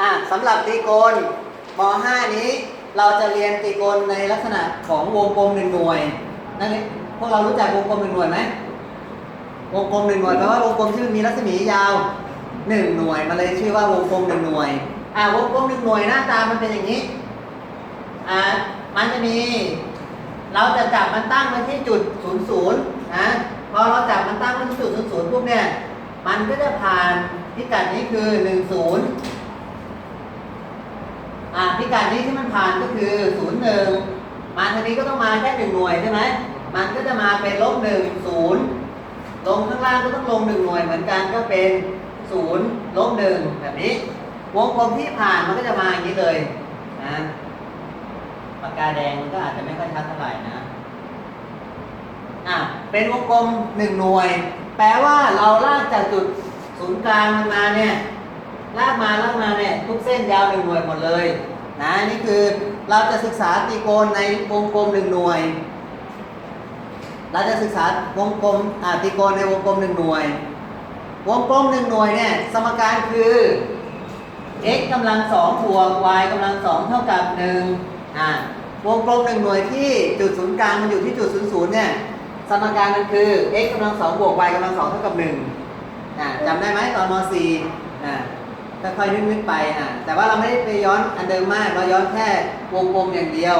อะสำหรับตรีโกณม .5 นี้ เราจะเรียนตรีโกณในลักษณะของวงกลมหนึ่งหน่วยนั่นเองพวกเรารู้จักวงกลมหนึ่งหน่วยไหมวงกลมหนึ่งหน่วยแปลว่าวงกลมที่มันมีรัศมียาวหนึ่งหน่วยมันเลยชื่อว่าวงกลมหนึ่งหน่วยอะวงกลมหนึ่งหน่วยหน้าตามันเป็นอย่างนี้อะมันจะมี เราจะจับมันตั้งไว้ที่จุดศูนย์ศูนย์นะพอเราจับมันตั้งไว้ที่จุดศูนย์ศูนย์ปุ๊บเนี่ยมันก็จะผ่านพิกัดนี้คือหนึ่งศูนย์ พิกัดนี้ที่มันผ่านก็คือศูนย์หนึ่งมาทางนี้ก็ต้องมาแค่หนึ่งหน่วยใช่ไหมมันก็จะมาเป็นลบหนึ่งศูนย์ลงข้างล่างก็ต้องลงหนึ่งหน่วยเหมือนกันก็เป็นศูนย์ลบหนึ่งแบบนี้ วงกลมที่ผ่านมันก็จะมาอย่างนี้เลยนะปากกาแดงมันก็อาจจะไม่ค่อยชัดเท่าไหร่นะอะเป็นวงกลมหนึ่งหน่วย แปลว่าเราลากจากจุดศูนย์กลางมันมาเนี่ยลากมาลากมาเนี่ยทุกเส้นยาวหนึ่งหน่วยหมดเลย นะนี่คือเราจะศึกษาตรีโกณในวงกลมหนึ่งหน่วย เราจะศึกษาวงกลมตรีโกณในวงกลมหนึ่งหน่วย วงกลมหนึ่งหน่วยเนี่ยสมการคือ x กำลังสองบวก y กำลังสองเท่ากับหนึ่งอ่าวงกลมหนึ่งหน่วยที่จุดศูนย์กลางมันอยู่ที่จุดศูนย์ศูนย์เนี่ยสมการมันคือ x กำลังสองบวก y กำลังสองเท่ากับหนึ่งอ่าจำได้ไหมตอนม .4 อ่า ค่อยๆนึกๆไปอ่าแต่ว่าเราไม่ได้ไปย้อนอันเดิมมาก เราย้อนแค่วงกลมอย่างเดียว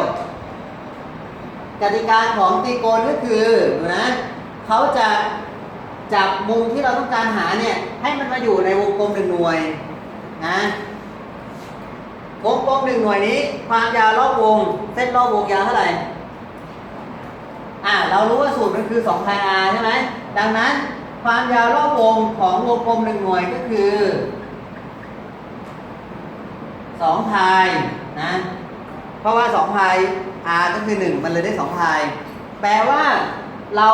กติกาของตีโกณก็คือดูนะเขาจะจับมุมที่เราต้องการหาเนี่ย ให้มันมาอยู่ในวงกลมหนึ่งหน่วยนะวงกลมหนึ่งหน่วยนี้ ความยาวรอบวง เส้นรอบวงยาวเท่าไหร่อ่าเรารู้ว่าสูตรมันคือ2 pi r ใช่ไหมดังนั้นความยาวรอบวงของวงกลมหนึ่งหน่วยก็คือ 2 pi นะเพราะว่า2 pi r ก็คือ1มันเลยได้2 pi แปลว่าเรา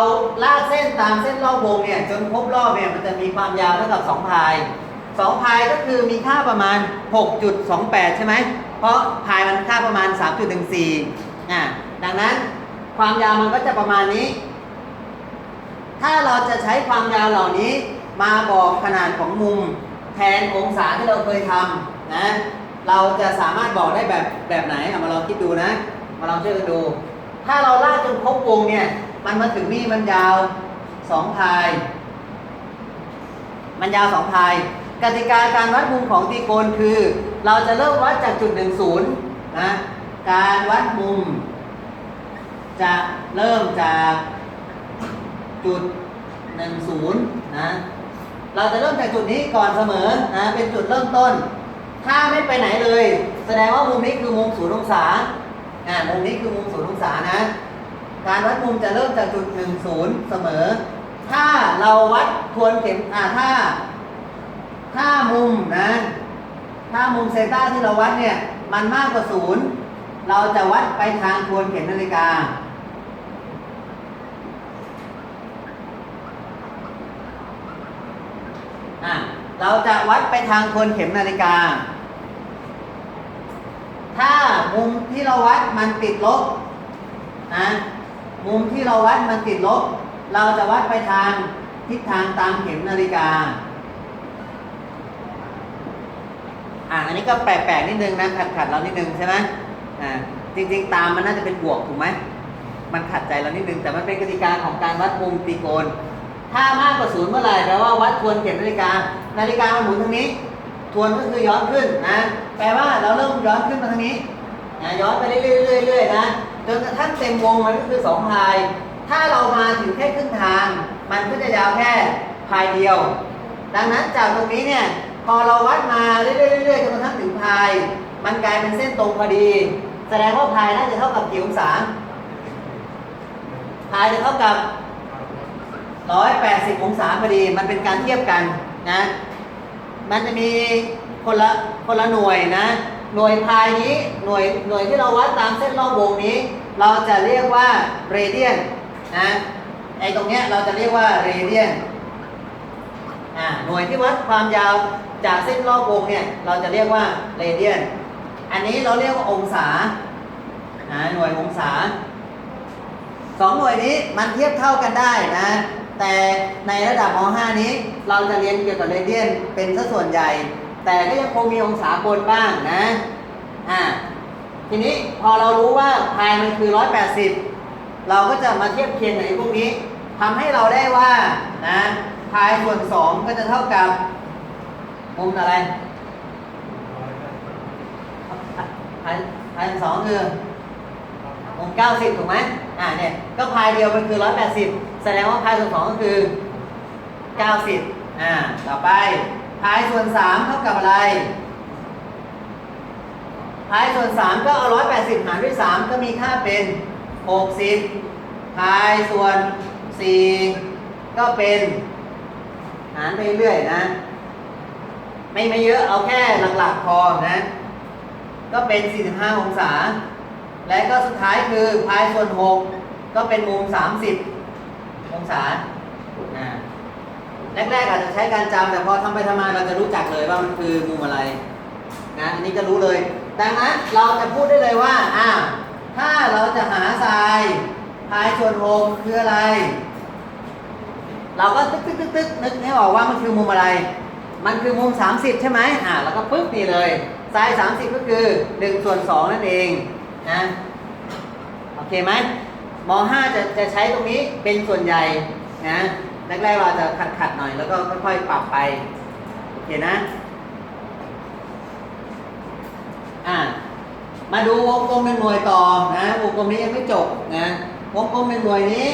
ลากเส้นตามเส้นรอบวงเนี่ยจนครบรอบเนี่ยมันจะมีความยาวเท่ากับ2 pi 2 pi ก็คือมีค่าประมาณ 6.28 ใช่ไหม เพราะ pi มันค่าประมาณ 3.14อ่าดังนั้นความยาวมันก็จะประมาณนี้ ถ้าเราจะใช้ความยาวเหล่านี้มาบอกขนาดของมุมแทนองศาที่เราเคยทำนะ เราจะสามารถบอกได้แบบแบบไหนเอามาลองคิดดูนะ มาลองช่วยกันดู ถ้าเราลากจนครบวงเนี่ย มันมาถึงนี่มันยาว2พาย มันยาว2พาย กติกาการวัดมุมของตรีโกณคือ เราจะเริ่มวัดจากจุด10นะ การวัดมุม จะเริ่มจากจุด10นะ เราจะเริ่มจากจุดนี้ก่อนเสมอนะ เป็นจุดเริ่มต้น ถ้าไม่ไปไหนเลย แสดงว่ามุมนี้คือมุมศูนย์องศาอ่ามุมนี้คือมุมศูนย์องศานะ การวัดมุมจะเริ่มจากจุด10เสมอ ถ้าเราวัดทวนเข็มอ่าถ้า ถ้ามุมนะ ถ้ามุมเซต้าที่เราวัดเนี่ย มันมากกว่าศูนย์เราจะวัดไปทางทวนเข็มนาฬิกา อะ เราจะวัดไปทางทวนเข็มนาฬิกา ถ้ามุมที่เราวัดมันติดลบนะมุมที่เราวัดมันติดลบ เราจะวัดไปทางทิศทางตามเข็มนาฬิกาอะอันนี้ก็แปลกๆนิดนึงนะขัดขัดๆเรานิดนึงใช่ไหมอ่าจริง ๆ ตามมันน่าจะเป็นบวกถูกไหมมันขัดใจเรานิดนึงแต่มันเป็นกติกาของการวัดมุมตรีโกณ ถ้ามากกว่าศูนย์เมื่อไหร่แปลว่าวัดทวนเข็มนาฬิกา นาฬิกามันหมุนทางนี้ ทวนก็คือย้อนขึ้นนะ แปลว่าเราเริ่มย้อนขึ้นมาทางนี้นะย้อนไปเรื่อยๆๆนะจนกระทั่งเต็มวงมันก็คือ2พาย ถ้าเรามาถึงแค่ครึ่งทาง มันก็จะยาวแค่พายเดียว ดังนั้นจากตรงนี้เนี่ยพอเราวัดมาเรื่อยๆเรื่อยๆจนกระทั่งถึงพาย มันกลายเป็นเส้นตรงพอดี แสดงว่าพายน่าจะเท่ากับกี่องศาพายจะเท่ากับ 180 องศาพอดี มันเป็นการเทียบกันนะ มันจะมีคนละคนละหน่วยนะ หน่วยพายนี้หน่วยหน่วยที่เราวัดตามเส้นรอบวงนี้ เราจะเรียกว่าเรเดียนนะไอ้ตรงเนี้ยเราจะเรียกว่าเรเดียนอ่าหน่วยที่วัดความยาวจากเส้นรอบวงเนี่ยเราจะเรียกว่าเรเดียน อันนี้เราเรียกว่าองศาอ่าหน่วยองศาสองหน่วยนี้มันเทียบเท่ากันได้นะ แต่ในระดับม .5 นี้เราจะเรียนเกี่ยวกับเรเดียนเป็นสัส่วนใหญ่ แต่ก็ยังคงมีองศาบนบ้างนะอ่าทีนี้พอเรารู้ว่าพายมันคือ 180 เราก็จะมาเทียบเคียงกับไอ้พวกนี้ทำให้เราได้ว่านะพายส่วน 2 ก็จะเท่ากับมุมอะไรพายพายส่วนสองคือมุม90 ถูกไหมอ่าเนี่ยก็พายเดียวมันคือ 180 แสดงว่าพายส่วน2ก็คือ 90อ่าต่อไปพายส่วน3เท่ากับอะไรพายส่วน3ก็เอา180หารด้วย3ก็มีค่าเป็น60พายส่วน4ก็เป็นหารไปเรื่อยนะ ไม่ไม่เยอะเอาแค่หลักๆพอนะ ก็เป็น 45 องศา และก็สุดท้ายคือพายส่วน 6 ก็เป็นมุม 30 องศาแรกๆอาจจะใช้การจำแต่พอทำไปทำมาเราจะรู้จักเลยว่ามันคือมุมอะไรนะอันนี้ก็รู้เลย ดังนั้นเราจะพูดได้เลยว่าอ่าถ้าเราจะหาทรายพายส่วนโฮมคืออะไร เราก็ตึ๊กตึ๊กตึ๊กตึ๊กนึกให้ออกว่ามันคือมุมอะไร มันคือมุม 30 ใช่ไหมอ่าแล้วก็ปึ๊บนี่เลยทราย 30 ก็คือ1ส่วน2นั่นเองนะโอเคไหม ม .5 จะจะใช้ตรงนี้เป็นส่วนใหญ่นะแรกๆเราจะขัดขัดๆหน่อยแล้วก็ค่อยๆปรับไปโอเคนะอ่ามาดูวงกลมเป็นหน่วยต่อนะวงกลมนี้ยังไม่จบนะวงกลมเป็นหน่วยนี้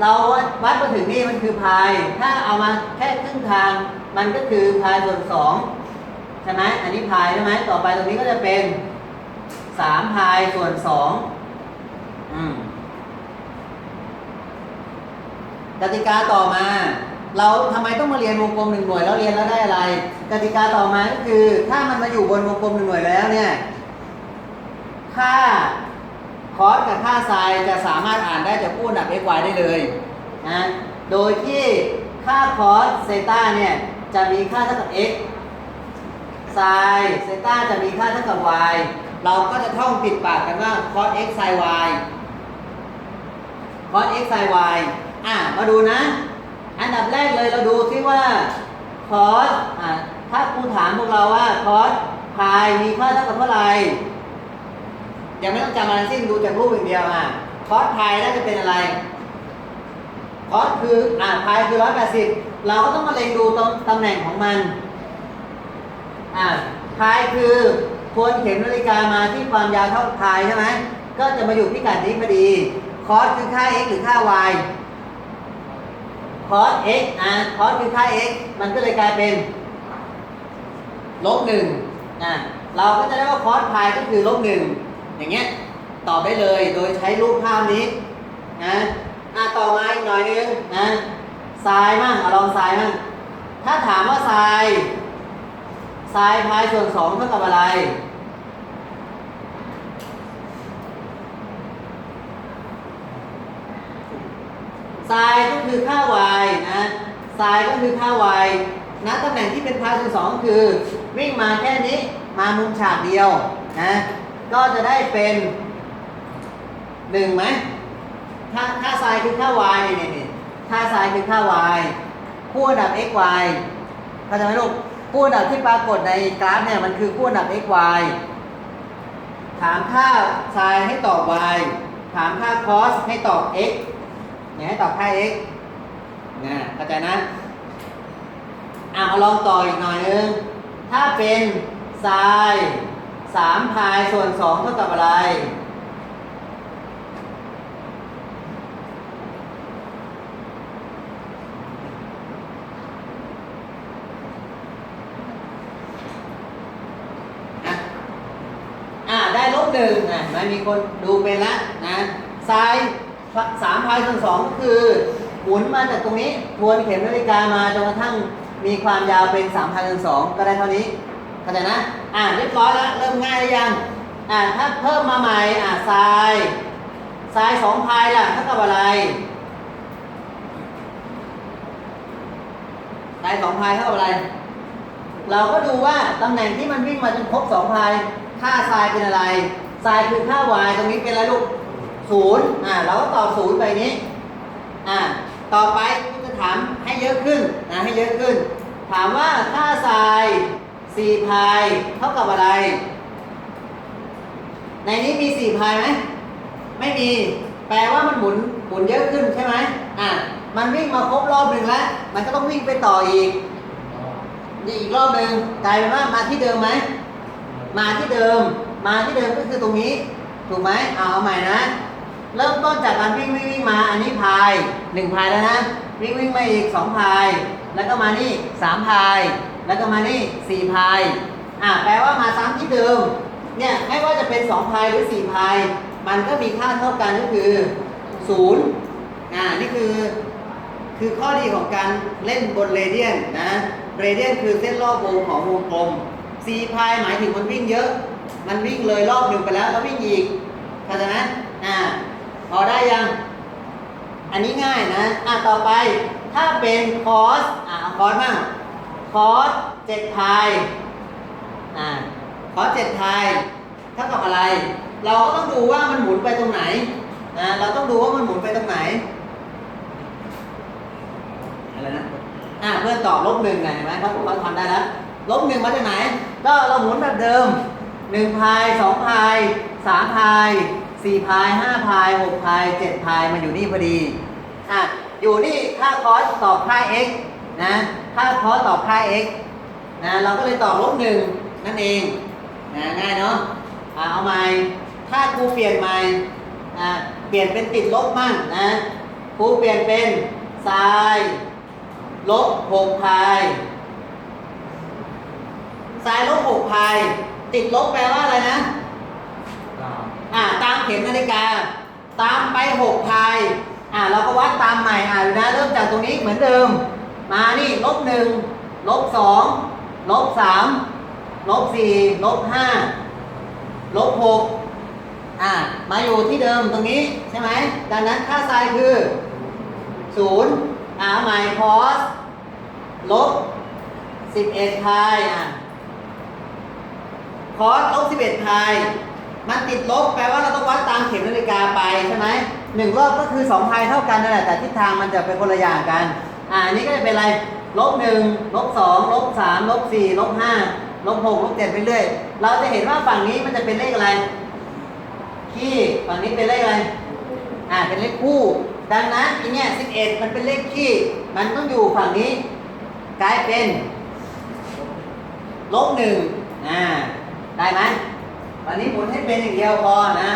เราวัดมาถึงนี่มันคือพาย ถ้าเอามาแค่ครึ่งทางมันก็คือพายส่วนสองใช่ไหมอันนี้พายใช่ไหมต่อไปตรงนี้ก็จะเป็นสามพายส่วนสองอืม กติกาต่อมา เราทำไมต้องมาเรียนวงกลมหนึ่งหน่วยแล้วเรียนแล้วได้อะไร กติกาต่อมาก็คือถ้ามันมาอยู่บนวงกลมหนึ่งหน่วยแล้วเนี่ยค่าคอสกับค่าไซน์จะสามารถอ่านได้จากคู่อันดับ x y ได้เลยนะโดยที่ค่าคอสเซต้าเนี่ยจะมีค่าเท่ากับ x ไซน์เซต้าจะมีค่าเท่ากับ y เราก็จะท่องติดปากกันว่า cos x sin y cos x sin y อะมาดูนะ อันดับแรกเลยเราดูที่ว่า cos อะถ้าครูถามพวกเราว่า cos พายมีค่าเท่ากับเท่าไหร่ยังไม่ต้องจำอะไรทั้งสิ้นดูจากรูปอย่างเดียวอะ cos พายน่าจะเป็นอะไร cos คืออ่าพายคือ180เราก็ต้องมาเล็งดูตรงตำแหน่งของมันอ่าพายคือทวนเข็มนาฬิกามาที่ความยาวเท่าพายใช่ไหมก็จะมาอยู่พิกัดนี้พอดี cos คือค่า x หรือค่า y cos x อะ cos คือค่า x มันก็เลยกลายเป็นลบหนึ่งอะเราก็จะได้ว่า cos พายก็คือลบหนึ่งอย่างเงี้ยตอบได้เลยโดยใช้รูปภาพนี้นะอะต่อมาอีกหน่อยนึงนะทรายมั่งเอาลองทรายมั่งถ้าถามว่าทรายทรายพายส่วนสองเท่ากับอะไร ทรายก็คือค่า y นะทรายก็คือค่า y ณตำแหน่งที่เป็นพายส่นสองคือ วิ่งมาแค่นี้มามุมฉากเดียวนะก็จะได้เป็นหนึ่งไหมถ้าถ้าทรายคือค่า y นี่นี่นี่ถ้าทรายคือค่า y คู่อันดับ x y เข้าใจไหมลูกคู่อันดับที่ปรากฏในกราฟเนี่ยมันคือคู่อันดับ x y ถามค่าทรายให้ตอบ y ถามค่า cos ให้ตอบ x นี่ยให้ตอบค่า x นะเข้าใจนะอะมาลองต่ออีกหน่อยนึง ถ้าเป็นไซน์สามพายส่วนสองเท่ากับอะไร อะอ่าได้ลบหนึ่งอะเห็นไหมมีคนดูเป็นละนะไซน์ สามพายส่วนสองก็คือหมุนมาจากตรงนี้ทวนเข็มนาฬิกามาจนกระทั่งมีความยาวเป็น3 0 0 0 2ก็ได้เท่านี้เข้าใจนะอ่าเรียบร้อยแล้วเริ่มง่ายหรือยังอ่าถ้าเพิ่มมาใหม่อ่าทรายทรายสองพายล่ะเท่ากับอะไรทรายสองพายเท่ากับอะไร เราก็ดูว่าตำแหน่งที่มันวิ่งมาจนครบสองพายค่าทรายเป็นอะไรทรายคือค่า y ตรงนี้เป็นอะไรลูก ศูนย์อ่าเราก็ต่อศูนย์ไปนี้อ่าต่อไปจะถามให้เยอะขึ้นนะให้เยอะขึ้น ถามว่าค่าทรายสี่พายเท่ากับอะไร ในนี้มีสี่พายไหมไม่มี แปลว่ามันหมุนหมุนเยอะขึ้นใช่ไหมอะมันวิ่งมาครบรอบหนึ่งแล้ว มันก็ต้องวิ่งไปต่ออีกนี่อีกรอบหนึ่งกลายเป็นว่ามาที่เดิมไหม มาที่เดิม มาที่เดิมก็คือตรงนี้ ถูกไหมเอาเอาใหม่นะ เริ่มต้นจากการวิ่งวิ่งวิ่งมา อันนี้พายหนึ่งพายแล้วนะ วิ่งวิ่งมาอีกสองพาย แล้วก็มานี่สามพาย แล้วก็มานี่สี่พาย อ่าแปลว่ามาซ้ำที่เดิม เนี่ยไม่ว่าจะเป็นสองพายหรือสี่พาย มันก็มีค่าเท่ากันก็คือศูนย์อ่า นี่คือ คือข้อดีของการเล่นบนเรเดียนนะ เรเดียนคือเส้นรอบวงของวงกลมซีพายหมายถึงมันวิ่งเยอะ มันวิ่งเลยรอบหนึ่งไปแล้วแล้ววิ่งอีกเข้าใจไหมอ่า พอได้ยัง อันนี้ง่ายนะ อะต่อไป ถ้าเป็นคอสอะเอาคอสบ้างคอสเจ็ดพายอ่าคอสเจ็ดพายเท่ากับอะไร เราก็ต้องดูว่ามันหมุนไปตรงไหนนะเราต้องดูว่ามันหมุนไปตรงไหนอะไรนะอ่าเพื่อนตอบลบหนึ่งไงเห็นไหมเขาเขาทำได้แล้วลบหนึ่งมาจากไหน ก็เราหมุนแบบเดิมหนึ่งพายสองพายสามพาย สี่พายห้าพายหกพายเจ็ดพายมาอยู่นี่พอดีอะอยู่นี่ค่าคอสตอบค่า x นะค่าคอสตอบค่า x นะเราก็เลยตอบลบหนึ่งนั่นเองนะง่ายเนาะอะเอาใหม่ถ้าครูเปลี่ยนใหม่อะเปลี่ยนเป็นติดลบมั่งนะครูเปลี่ยนเป็นทรายลบหกพายทรายลบหกพายติดลบแปลว่าอะไรนะอ่าตามเข็มนาฬิกา ตามไปหกพายอ่าเราก็วัดตามใหม่อ่าดูนะเริ่มจากตรงนี้เหมือนเดิม มานี่ลบหนึ่งลบสองลบสามลบสี่ลบห้าลบหกอ่ามาอยู่ที่เดิมตรงนี้ใช่ไหมดังนั้นค่าทรายคือศูนย์อ่าใหม่คอสลบสิบเอ็ดพายอะคอสลบสิบเอ็ดพาย มันติดลบแปลว่าเราต้องวัดตามเข็มนาฬิกาไปใช่ไหมหนึ่งรอบก็คือสองพายเท่ากันนั่นแหละแต่ทิศทางมันจะเป็นคนละอย่างกัน อ่าอันนี้ก็จะเป็นอะไรลบหนึ่งลบสองลบสามลบสี่ลบห้าลบหกลบเจ็ดไปเรื่อย เราจะเห็นว่าฝั่งนี้มันจะเป็นเลขอะไรขี้ฝั่งนี้เป็นเลขอะไร อ่าเป็นเลขคู่ ดังนั้นอีเนี่ยสิบเอ็ดมันเป็นเลขขี้มันต้องอยู่ฝั่งนี้กลายเป็นลบหนึ่งอ่าได้ไหม วันนี้หมุนให้เป็นอย่างเดียวพอนะ